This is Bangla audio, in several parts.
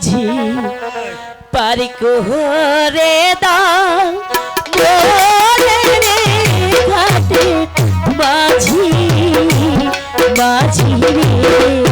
মাঝি পারি কুহরে দাটি মাঝি মাঝি রে।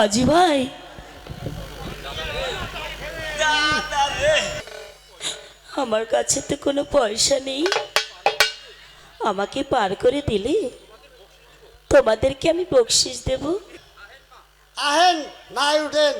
বাজি ভাই। আমার কাছে তো কোনো পয়সা নেই। আমাকে পার করে দিলে তোমাদেরকে আমি বকশিস দেব। আহেন না উঠেন।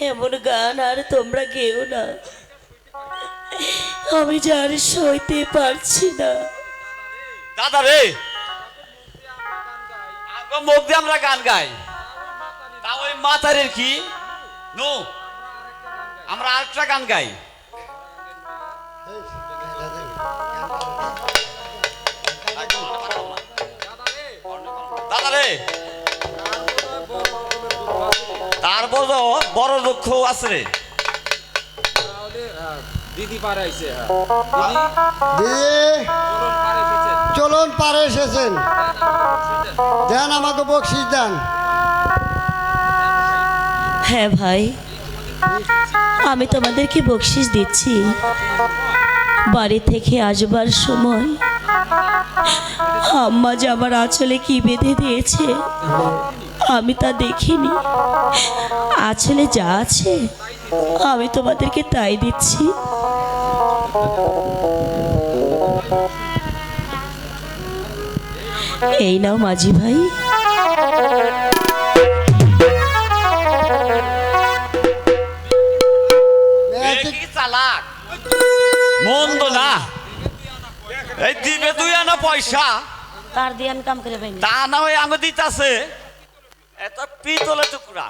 এমন গান আর তোমরা গেও না। আমি যার সইতে পারছি না। দাদা রে। মুখ দিয়ে আমরা গান গাই। তা ওই মাতারের কি? নো, আমরা আরেকটা গান গাই। বড় বড় দুঃখ আছে। দিদি পারে আইছে হ্যাঁ। চলুন পারে এসেছেন। দেন আমাকে বকশিস দেন। হ্যাঁ ভাই আমি তোমাদেরকে বকশিস দিচ্ছি। বাড়ি থেকে আসবার সময় আম্মা যে আমার আঁচলে কি বেঁধে দিয়েছে আমি তা দেখিনি। আঁচলে যা আছে আমি তোমাদেরকে তাই দিচ্ছি। এই নাও মাঝি ভাই। এ কি চালাক। মন্দ না। এই দিবে তুই আনা পয়সা। কার দিয়ান কাম করে পাইনি। তা না হয়ে আঙ দিতাছে। এত পিতলের টুকরা।